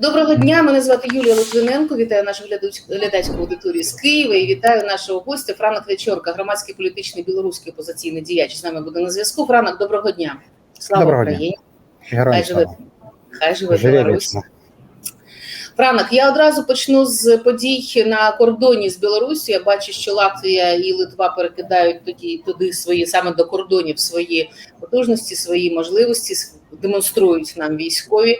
Доброго дня, мене звати Юлія Литвиненко. Вітаю нашу глядацьку аудиторію з Києва і вітаю нашого гостя Франок Вечорка, громадський політичний білоруський опозиційний діяч. З нами буде на зв'язку. Франок, доброго дня. Слава Доброго. Україні! Героям Хай живе, хай живе Білорусь. Франок, я одразу почну з подій на кордоні з Білорусі. Я бачу, що Латвія і Литва перекидають тоді туди свої саме до кордонів свої потужності, свої можливості, демонструють нам військові.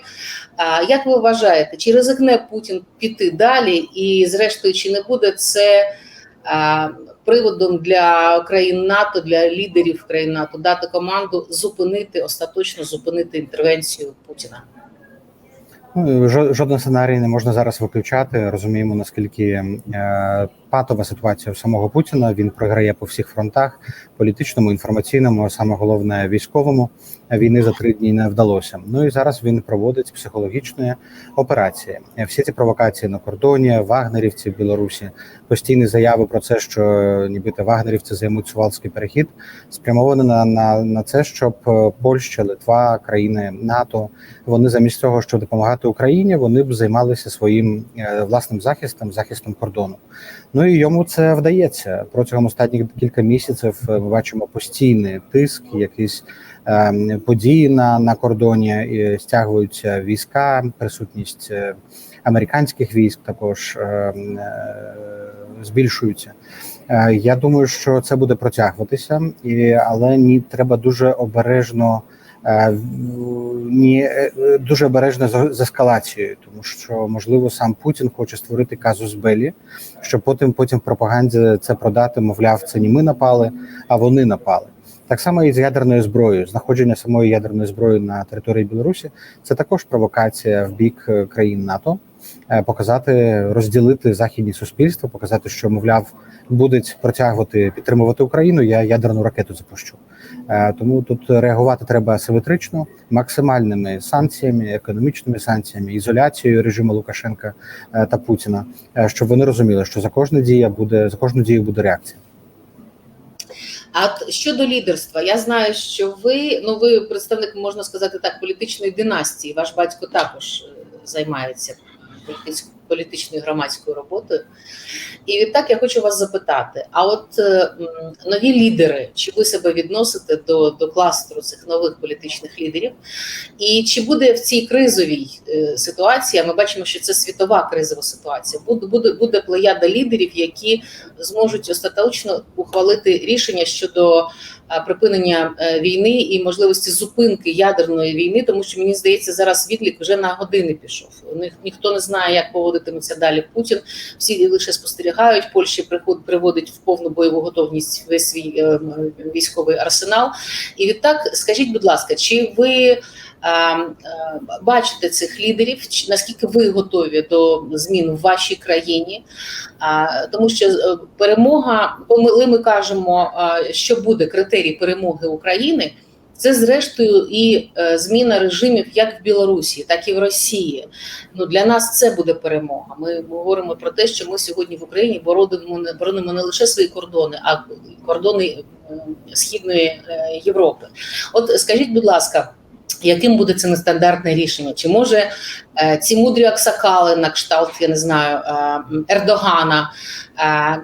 А як ви вважаєте, чи ризикне Путін піти далі? І, зрештою, чи не буде це а, приводом для країн НАТО, для лідерів країн НАТО дати команду зупинити остаточно зупинити інтервенцію Путіна? Ну, жо- Жоден сценарій не можна зараз виключати. Розуміємо, наскільки е, патова ситуація в самого Путіна. Він програє по всіх фронтах: політичному, інформаційному, а саме головне військовому. Війни за три дні не вдалося. Ну і зараз він проводить психологічні операції. Всі ці провокації на кордоні, вагнерівці в Білорусі, постійні заяви про це, що нібито вагнерівці займуть сувалський перехід, спрямовані на, на, на це, щоб е, Польща, Литва, країни НАТО вони замість того, щоб допомагати Україні, вони б займалися своїм е, власним захистом, захистом кордону. Ну і йому це вдається протягом останніх кілька місяців. е, Ми бачимо постійний тиск, якісь е, події на, на кордоні, і стягуються війська, присутність е, американських військ також е, е, збільшується. Е, Я думаю, що це буде протягуватися, і але ні, треба дуже обережно. Е, Ні, е, дуже обережно з, з ескалацією, тому що можливо сам Путін хоче створити казус белі, щоб потім потім пропаганді це продати. Мовляв, це не ми напали, а вони напали. Так само і з ядерною зброєю. Знаходження самої ядерної зброї на території Білорусі це також провокація в бік е, країн НАТО. Е, Показати, розділити західні суспільства, показати, що мовляв будуть протягувати підтримувати Україну. Я ядерну ракету запущу. Е, Тому тут реагувати треба асиметрично, максимальними санкціями, економічними санкціями, ізоляцією режиму Лукашенка е, та Путіна, щоб вони розуміли, що за кожну дію буде за кожну дію буде реакція. А щодо лідерства, я знаю, що ви ну ви представник, можна сказати так, політичної династії. Ваш батько також займається політичною громадською роботою. І відтак я хочу вас запитати: а от е, нові лідери, чи ви себе відносите до, до кластеру цих нових політичних лідерів? І чи буде в цій кризовій е, ситуації? Ми бачимо, що це світова кризова ситуація. Буде буде, буде плеяда лідерів, які зможуть остаточно ухвалити рішення щодо припинення е, війни і можливості зупинки ядерної війни, тому що мені здається, зараз відлік вже на години пішов. У ніхто не знає, як поводитиметься далі Путін. Всі лише спостерігають. Польща приход приводить в повну бойову готовність весь свій е, військовий арсенал. І відтак, скажіть, будь ласка, чи ви е, е, бачите цих лідерів? Наскільки ви готові до змін в вашій країні? Тому що е, перемога, коли ми кажемо, що буде критерій перемоги України, це зрештою і е, зміна режимів як в Білорусі, так і в Росії. Ну для нас це буде перемога. Ми говоримо про те, що ми сьогодні в Україні боронимо не боронимо не лише свої кордони, а кордони е, східної е, Європи. От скажіть, будь ласка. Яким буде це нестандартне рішення? Чи може е, ці мудрі аксакали на кшталт, я не знаю, е, Ердогана е,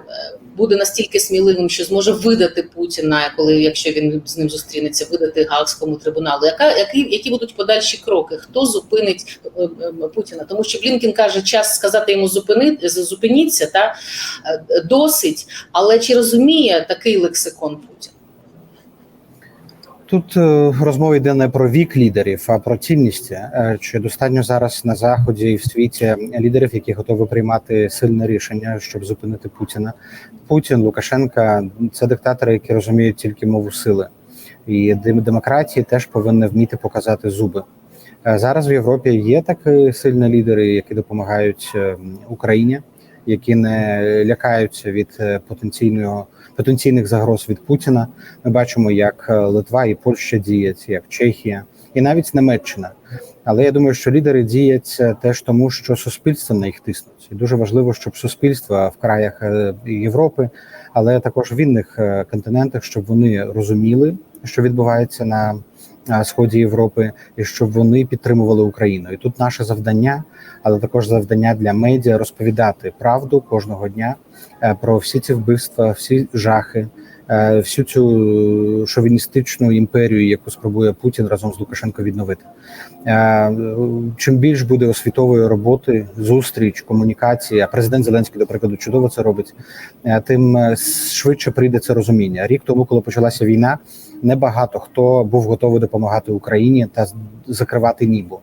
буде настільки сміливим, що зможе видати Путіна, коли якщо він з ним зустрінеться, видати Гаазькому трибуналу? Яка які, які будуть подальші кроки? Хто зупинить Путіна? Тому що Блінкен каже, час сказати йому зупинити зупиніться та досить, але чи розуміє такий лексикон Путін? Тут е, розмова йде не про вік лідерів, а про цінність. Е, Чи достатньо зараз на заході і в світі лідерів, які готові приймати сильне рішення, щоб зупинити Путіна? Путін, Лукашенка це диктатори, які розуміють тільки мову сили, і демократії теж повинні вміти показати зуби. Е, Зараз в Європі є такі сильні лідери, які допомагають е, Україні, які не лякаються від потенційного потенційних загроз від Путіна. Ми бачимо, як е, Литва і Польща діють, як Чехія, і навіть Німеччина. Але я думаю, що лідери діють е, теж тому, що суспільство на їх тиснуть. І дуже важливо, щоб суспільство в краях е, Європи, але також в інних е, континентах, щоб вони розуміли, що відбувається на сході Європи, і щоб вони підтримували Україну. І тут наше завдання, але також завдання для медіа розповідати правду кожного дня е, про всі ці вбивства, всі жахи, е, всю цю шовіністичну імперію, яку спробує Путін разом з Лукашенко відновити. Е, Чим більш буде освітової роботи, зустріч, комунікації, а президент Зеленський, до прикладу, чудово це робить, е, тим е, швидше прийде це розуміння. Рік тому, коли почалася війна, небагато хто був готовий допомагати Україні та закривати нібо.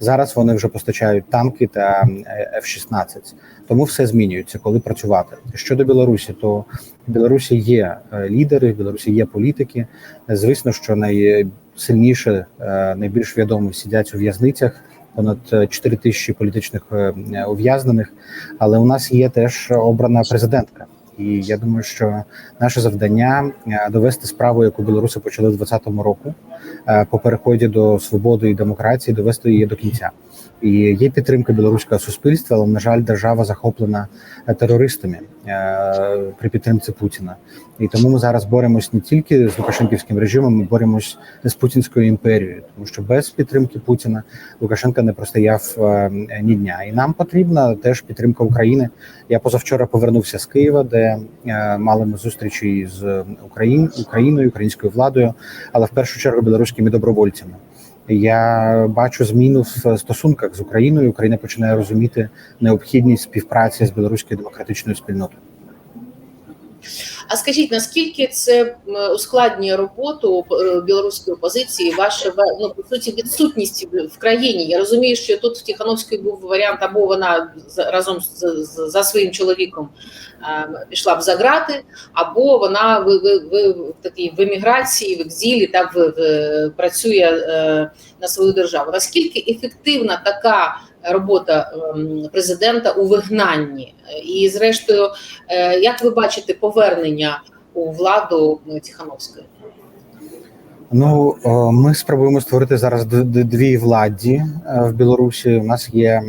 Зараз вони вже постачають танки та е, F-16. Тому все змінюється, коли працювати. Щодо Білорусі, то в Білорусі є е, лідери, в Білорусі є політики. Звісно, що найсильніше, е, найбільш відомі сидять у в'язницях. Понад е, 4 тисячі політичних ув'язнених, але у нас є теж обрана президентка, і я думаю, що наше завдання е, довести справу, яку білоруси почали в 2020 року, е, по переході до свободи і демократії, довести її до кінця. І є підтримка білоруського суспільства, але на жаль, держава захоплена е, терористами е, при підтримці Путіна. І тому ми зараз боремось не тільки з Лукашенківським режимом, ми боремось з путінською імперією, тому що без підтримки Путіна Лукашенко не простояв е, ні дня. І нам потрібна теж підтримка України. Я позавчора повернувся з Києва, де мали ми зустрічі з Україн, Україною, українською владою, але в першу чергу білоруськими добровольцями. Я бачу зміну в стосунках з Україною. Україна починає розуміти необхідність співпраці з білоруською демократичною спільнотою. А скажіть, наскільки це ускладнює роботу е, білоруської опозиції, ваша ну, по суті відсутність в- країні? Я розумію, що тут в Тихановській був варіант, або вона разом з, з- за своїм чоловіком е, пішла б за грати, або вона в, в, в, в такій в еміграції, в екзилі, так в, в, працює е, на свою державу. Наскільки ефективна така робота ем, президента у вигнанні? І, зрештою, Е, Як ви бачите повернення у владу е, Тихановської? Ну ми спробуємо створити зараз дві владі е, в Білорусі. У нас є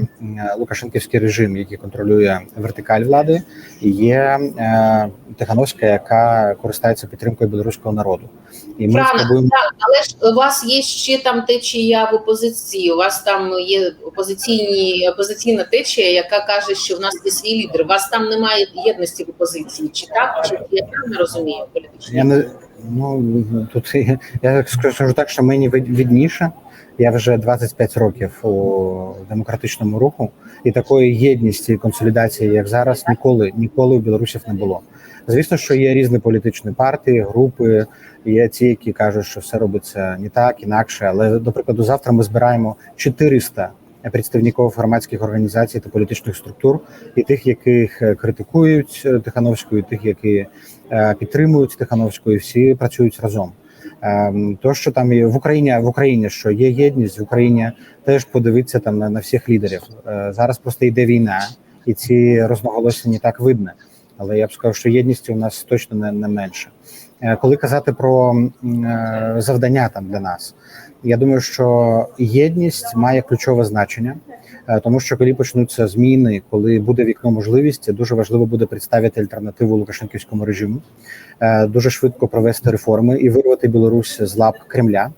Лукашенківський режим, який контролює вертикаль влади, і є е, Тихановська, яка користується підтримкою білоруського народу. І ми Правильно, спробуємо Але ж у вас є ще там течія в опозиції. У вас там є опозиційні опозиційна течія, яка каже, що в нас є свій лідер. У вас там немає єдності в опозиції. Чи так? Чи я правильно розумію політично? Я не ну тут я- я скажу так, що мені відніше. Я вже 25 років у демократичному руху, і такої єдності і консолідації, як зараз, ніколи ніколи у білорусів не було. Звісно, що є різні політичні партії, групи. Є ті, які кажуть, що все робиться не так, інакше. Але до прикладу, завтра ми збираємо 400 представників громадських організацій та політичних структур, і тих, яких е, критикують е, Тихановську, і тих, які е, підтримують Тихановську, і всі працюють разом. Ем, То, що там є в Україні, в Україні, що є єдність в Україні, теж подивитися там на, всіх лідерів. Зараз просто йде війна, і ці розноголосі не так видно. Але я б сказав, що єдності у нас точно не, не менше. Е, Коли казати про е, завдання там для нас, я думаю, що єдність має ключове значення, е, тому що коли почнуться зміни, коли буде вікно можливості, дуже важливо буде представити альтернативу Лукашенківському режиму, дуже швидко провести реформи і вирвати Білорусь з лап Кремля.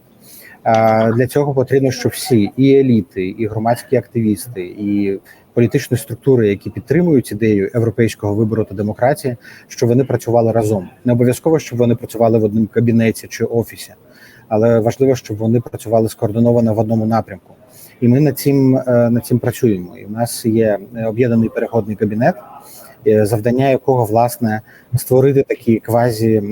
Для цього потрібно, щоб всі і еліти, і громадські активісти, і політичні структури, які підтримують ідею європейського вибору та демократії, щоб вони працювали разом. Не обов'язково, щоб вони працювали в одному кабінеті чи офісі, але важливо, щоб вони працювали скоординовано в одному напрямку. І ми над цим е, над цим працюємо. І в нас є е, об'єднаний переходний кабінет, е, завдання якого власне створити такі квазі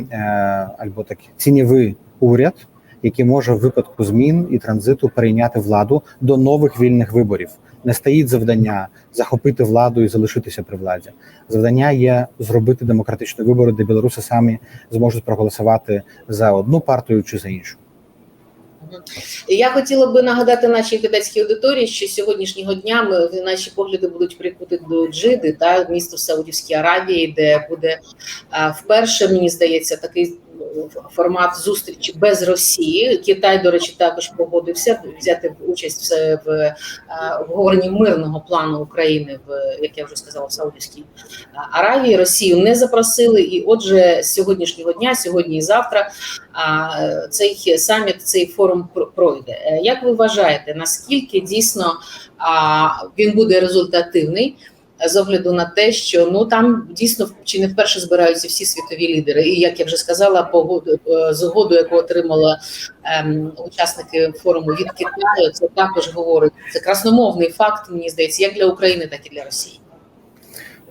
або такі тіньовий уряд, який може в випадку змін і транзиту перейняти владу до нових вільних виборів. Не стоїть завдання захопити владу і залишитися при владі. Завдання є зробити демократичні вибори, де білоруси самі зможуть проголосувати за одну партію чи за іншу. Я хотіла би нагадати нашій глядацькій аудиторії, що сьогоднішнього дня ми наші погляди будуть прикуті до Джиди та місто Саудівській Аравії, де буде вперше, мені здається, такий формат зустрічі без Росії. Китай, до речі, також погодився взяти участь в, е, обговоренні мирного плану України в як я вже сказала, в Саудівській Аравії. Росію не запросили, і отже, з сьогоднішнього дня, сьогодні і завтра, цей саміт, цей форум пройде. Е, Як ви вважаєте, наскільки дійсно він буде результативний? З огляду на те, що ну там дійсно чи не вперше збираються всі світові лідери, і як я вже сказала, погоду е, згоду, яку отримала ем, учасники форуму від Китаю, це також говорить. Це красномовний факт. Мені здається, як для України, так і для Росії.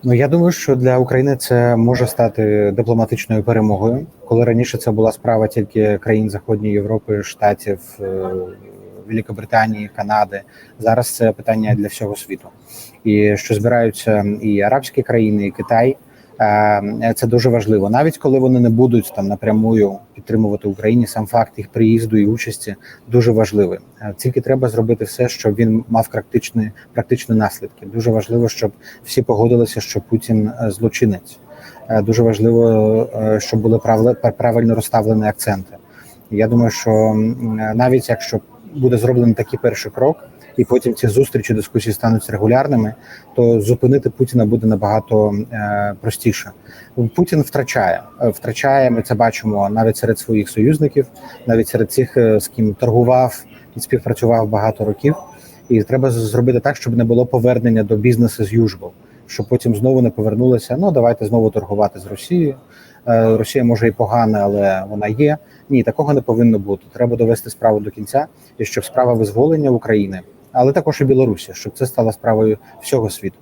Ну я думаю, що для України це може стати дипломатичною перемогою, коли раніше це була справа тільки країн Заходньої Європи, Штатів, е, Великобританії, Канади. Зараз це питання для всього світу, і що збираються і арабські країни, і Китай. е, Це дуже важливо, навіть коли вони не будуть там напрямую підтримувати Україні. Сам факт їх приїзду і участі дуже важливий. Е, Тільки треба зробити все, щоб він мав практичні практичні наслідки. Дуже важливо, щоб всі погодилися, що Путін е, злочинець. Дуже важливо, щоб були правильно розставлені акценти. Я думаю, що навіть якщо буде зроблений такий перший крок, і потім ці зустрічі дискусії стануть регулярними, то зупинити Путіна буде набагато е, простіше. Путін втрачає, Е, втрачає. Ми це бачимо навіть серед своїх союзників, навіть серед цих, е, з ким торгував і співпрацював багато років. І треба зробити так, щоб не було повернення до бізнесу з usual, щоб потім знову не повернулися. Ну давайте знову торгувати з Росією. Е, Росія може і погана, але вона є. Ні, такого не повинно бути. Треба довести справу до кінця, і щоб справа визволення України, але також і Білорусі, щоб це стало справою всього світу.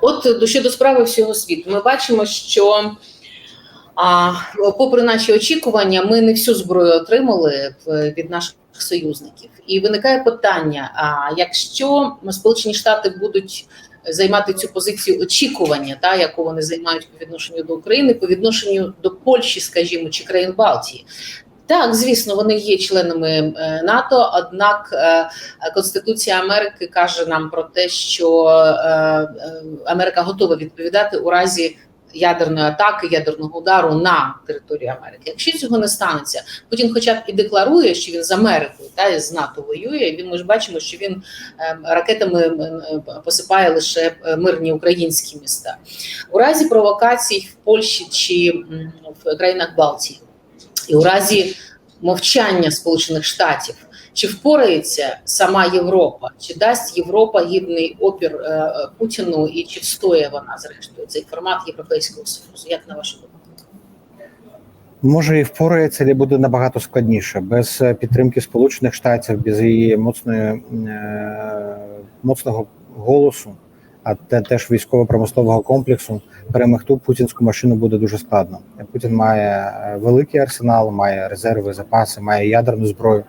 От е, щодо справи всього світу, ми бачимо, що а, попри наші очікування, ми не всю зброю отримали від наших союзників. І виникає питання: а якщо Сполучені Штати будуть займати цю позицію очікування, та яку вони займають по відношенню до України, по відношенню до Польщі, скажімо, чи країн Балтії. Так, звісно, вони є членами е, НАТО. Однак е, Конституція Америки каже нам про те, що е, Америка готова відповідати у разі ядерної атаки, ядерного удару на територію Америки. Якщо цього не станеться, Путін, хоча б і декларує, що він з Америкою та з НАТО воює. Він ми ж бачимо, що він е, ракетами е, посипає лише е, мирні українські міста. У разі провокацій в Польщі чи в країнах Балтії, і у разі мовчання Сполучених Штатів. Чи впорається сама Європа? Чи дасть Європа гідний опір е, Путіну, і чи встоє вона зрештою цей формат Європейського союзу? Як на вашу думку? Може і впорається, але буде набагато складніше без е, підтримки Сполучених Штатів, без її моцної е, моцного голосу, а те теж військово-промислового комплексу. Перемогти путінську машину буде дуже складно. Путін має е, великий арсенал, має резерви, запаси, має ядерну зброю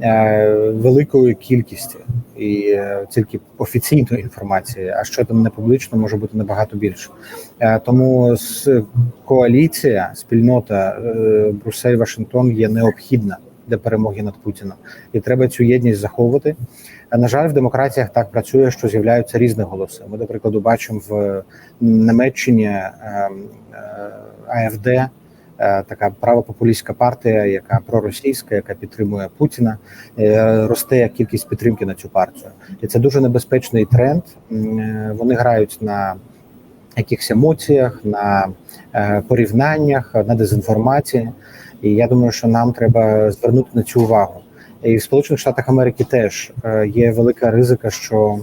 е, великої кількості і е, тільки офіційної інформації, а що там не публічно може бути набагато більше. Тому коаліція, спільнота е, Брюссель, Вашингтон є необхідна для перемоги над Путіном, і треба цю єдність заховувати. На жаль, в демократіях так працює, що з'являються різні голоси. Ми, до прикладу, бачимо в Німеччині е, е, АФД. е, Така правопопулістська партія, яка проросійська, яка підтримує Путіна, е, росте кількість підтримки на цю партію, і це дуже небезпечний тренд. Вони грають на якихось емоціях, на порівняннях, на дезінформації. І я думаю, що нам треба звернути на цю увагу. І в Сполучених Штатах Америки теж е, є велика ризика, що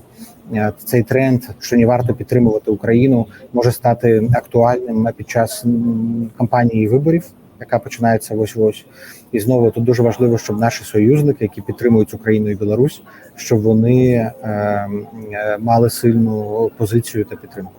е, цей тренд, що не варто підтримувати Україну, може стати актуальним під час кампанії виборів, яка починається ось ось. І знову тут дуже важливо, щоб наші союзники, які підтримують Україну і Білорусь, щоб вони е, е, мали сильну позицію та підтримку.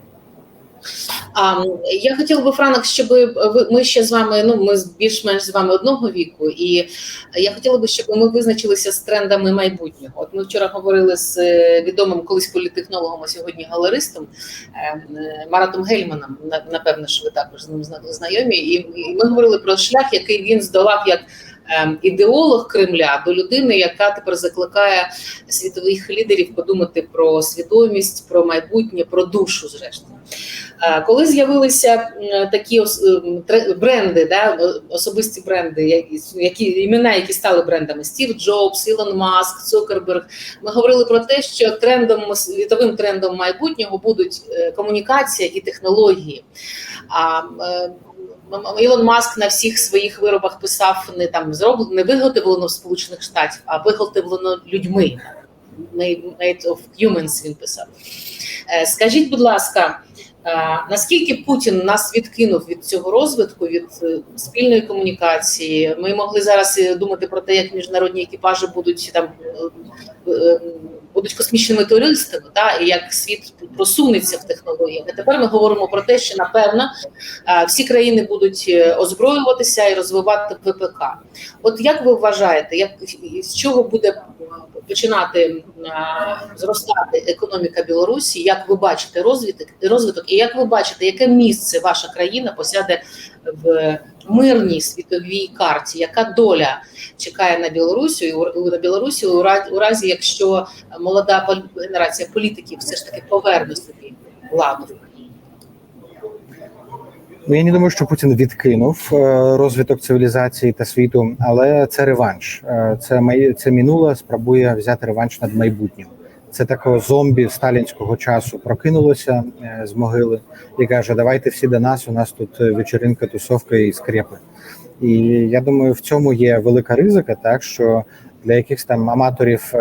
А я хотіла би, Франок, щоб ви ми ще з вами. Ну ми більш-менш з вами одного віку, і я хотіла би, щоб ми визначилися з трендами майбутнього. От ми вчора говорили з е, відомим колись політехнологом, а сьогодні галеристом е, е, Маратом Гельманом. Напевно, що ви також з ним знайомі, і ми говорили про шлях, який він здолав як. Е, Ідеолог Кремля до людини, яка тепер закликає світових лідерів подумати про свідомість, про майбутнє, про душу, зрештою. Е, Коли з'явилися такі ем, бренди, да, особисті бренди, які, імена, які стали брендами Стів Джобс, Ілон Маск, Цукерберг, ми говорили про те, що трендом світовим трендом майбутнього будуть е, комунікація і технології. А е, Ілон Маск на всіх своїх виробах писав не там зроблено, не виготовлено в Сполучених Штатів, а виготовлено людьми. Made of humans він писав. Е, Скажіть, будь ласка, е, наскільки Путін нас відкинув від цього розвитку, від е, спільної комунікації? Ми могли зараз думати про те, як міжнародні екіпажі будуть там будуть космічними туристами, та і як світ просунеться в технологіях. А тепер ми говоримо про те, що напевно е, всі країни будуть е, озброюватися і розвивати ВПК. От як ви вважаєте, як з чого буде починати зростати економіка Білорусі? Як ви бачите розвиток, розвиток, і як ви бачите, яке місце ваша країна посяде в мирній світовій карті? Яка доля чекає на Білорусі на Білорусі у разі, якщо молода генерація політиків все ж таки поверне собі владу? Ну, я не думаю, що Путін відкинув е, розвиток цивілізації та світу, але це реванш. Е, Це це минуле спробує взяти реванш над майбутнім. Це такого зомбі сталінського часу прокинулося е, з могили і каже: Давайте всі до нас. У нас тут вечеринка, тусовка і скрепи. І я думаю, в цьому є велика ризика, так що для якихось там аматорів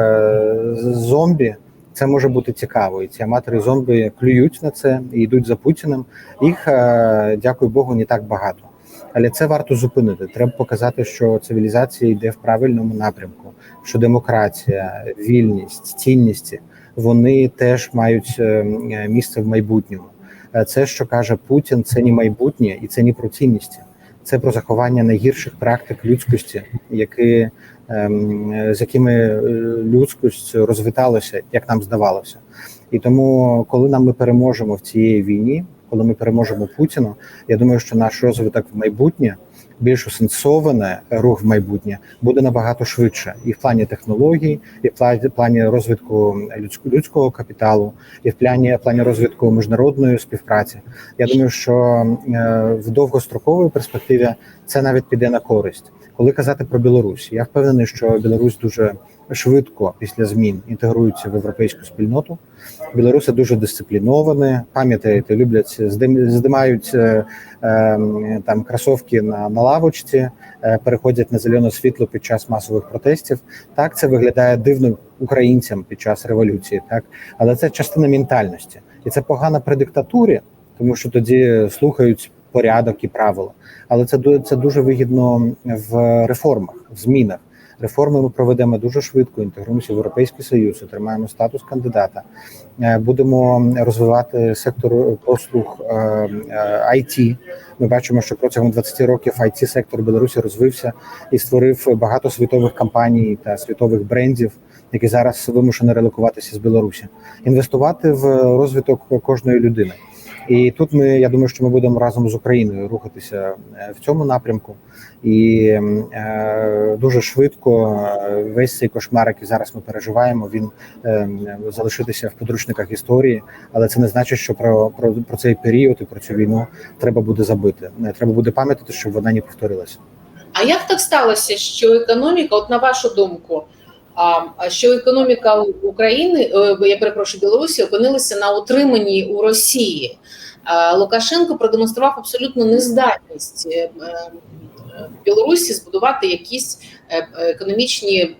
зомбі це може бути цікаво. І ці аматори зомбі клюють на це і йдуть за Путіним. Їх, е, дякую Богу, не так багато. Але це варто зупинити. Треба показати, що цивілізація йде в правильному напрямку, що демократія, вільність, цінності вони теж мають е, е, місце в майбутньому. Це, що каже Путін, це не майбутнє і це не про цінності. Це про заховання найгірших практик людськості, які, ем, з якими е, людськість розвиталася, як нам здавалося. І тому, коли нам ми переможемо в цій війні, коли ми переможемо Путіну, я думаю, що наш розвиток в майбутнє більш усенсоване рух в майбутнє буде набагато швидше, і в плані технологій, і в плані, розвитку людського людського капіталу, і в плані в плані розвитку міжнародної співпраці. Я думаю, що е, в довгостроковій перспективі це навіть піде на користь. Коли казати про Білорусь, я впевнений, що Білорусь дуже швидко після змін інтегрується в європейську спільноту. Білоруси дуже дисципліновані, пам'ятаєте, люблять здим- здимають е, е, там кросовки на, на лавочці, е, переходять на зелене світло під час масових протестів. Так це виглядає дивно українцям під час революції, так але це частина ментальності, і це погано при диктатурі, тому що тоді слухають порядок і правила. Але це це дуже вигідно в реформах, в змінах. Реформи ми проведемо дуже швидко, інтегруємося в Європейський Союз, отримаємо статус кандидата. Е, Будемо розвивати сектор послуг е, е, IT. Ми бачимо, що протягом 20 років it сектор Білорусі розвився і створив багато світових компаній та світових брендів, які зараз вимушені релокуватися з Білорусі. Інвестувати в розвиток кожної людини. І тут ми, я думаю, що ми будемо разом з Україною рухатися е, в цьому напрямку, і е, дуже швидко е, весь цей кошмар, який зараз ми переживаємо, він е, залишитися в підручниках історії, але це не значить, що про, про, про цей період і про цю війну треба буде забити. Е, Треба буде пам'ятати, щоб вона не повторилася. А як так сталося, що економіка, от на вашу думку, що економіка України, е, я перепрошую Білорусі, опинилася на утриманні у Росії? Лукашенко продемонстрував абсолютну нездатність е, Білорусі збудувати якісь е, економічні е,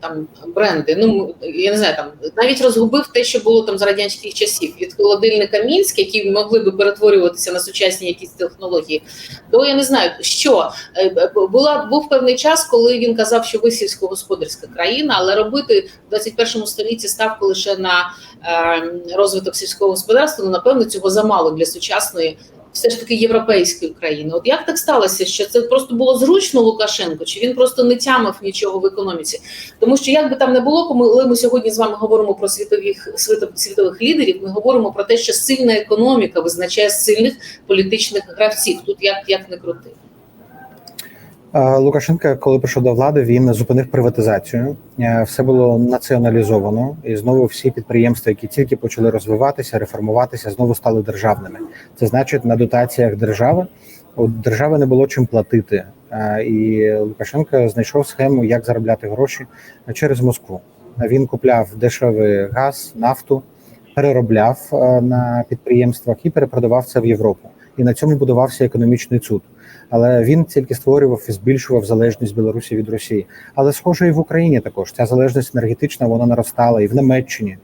там бренди. Ну я не знаю, там навіть розгубив те, що було там з радянських часів від холодильника Мінськ, які могли би перетворюватися на сучасні якісь технології. То я не знаю, що Е, була був певний час, коли він казав, що ви сільськогосподарська країна, але робити в 21 столітті ставку лише на е, розвиток сільського господарства, ну напевно, цього замало для сучасної. Все ж таки європейської країни. От як так сталося, що це просто було зручно Лукашенко, чи він просто не тямив нічого в економіці? Тому що як би там не було, коли ми сьогодні з вами говоримо про світових світових, лідерів, ми говоримо про те, що сильна економіка визначає сильних політичних гравців. Тут як, як не крути. Лукашенко, коли прийшов до влади, він зупинив приватизацію. Е, Все було націоналізовано, і знову всі підприємства, які тільки почали розвиватися, реформуватися, знову стали державними. Це значить, на дотаціях держави у держави не було чим платити. Е, І Лукашенко знайшов схему, як заробляти гроші через Москву. Він купляв дешевий газ, нафту, переробляв е, на підприємствах і перепродавав це в Європу. І на цьому будувався економічний цуд. Але він тільки створював і збільшував залежність Білорусі від Росії. Але схоже, і в Україні також ця залежність енергетична вона наростала і в Німеччині.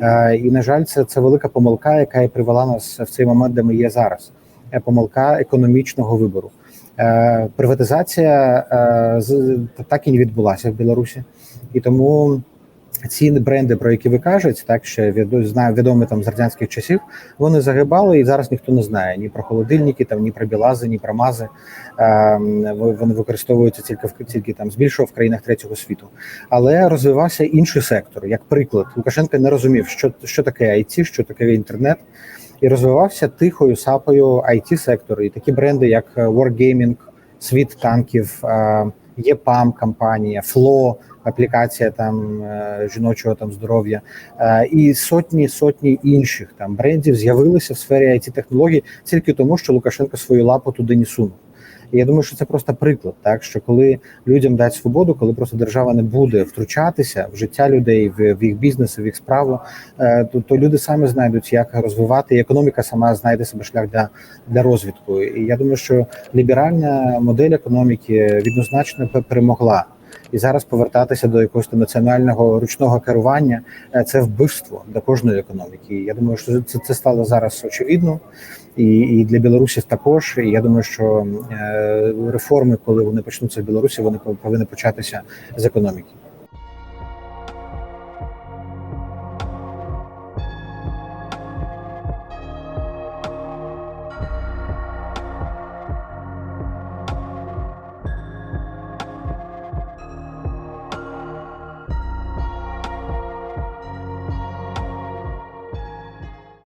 Е, І на жаль, це, це велика помилка, яка і привела нас в цей момент, де ми є зараз. Е, Помилка економічного вибору. Е, Приватизація так і не відбулася в Білорусі, і тому ці бренди, про які ви кажете, так ще знаю відомі там з радянських часів, вони загибали, і зараз ніхто не знає ні про холодильники, там ні про білази, ні про мази. Ем, Вони використовуються тільки в тільки там збільшого в країнах третього світу. Але розвивався інший сектор. Як приклад, Лукашенко не розумів, що, що таке IT, що таке інтернет. І розвивався тихою сапою it сектор і такі бренди, як е, Wargaming, Світ танків, е, ЄПАМ компанія, Фло, аплікація там е, жіночого там здоров'я е, і сотні сотні інших там брендів з'явилися в сфері it технологій тільки тому, що Лукашенко свою лапу туди не сунув. І я думаю, що це просто приклад, так що коли людям дають свободу, коли просто держава не буде втручатися в життя людей, в, в їх бізнес, в їх справу, е, то, то люди самі знайдуть, як розвивати, і економіка сама знайде себе шлях для, для розвитку. І я думаю, що ліберальна модель економіки віднозначно перемогла. І зараз повертатися до якогось національного ручного керування е, це вбивство для кожної економіки. Я думаю, що це, це стало зараз очевидно, і, і для білорусів також. І я думаю, що е, реформи, коли вони почнуться в Білорусі, вони повинні початися з економіки.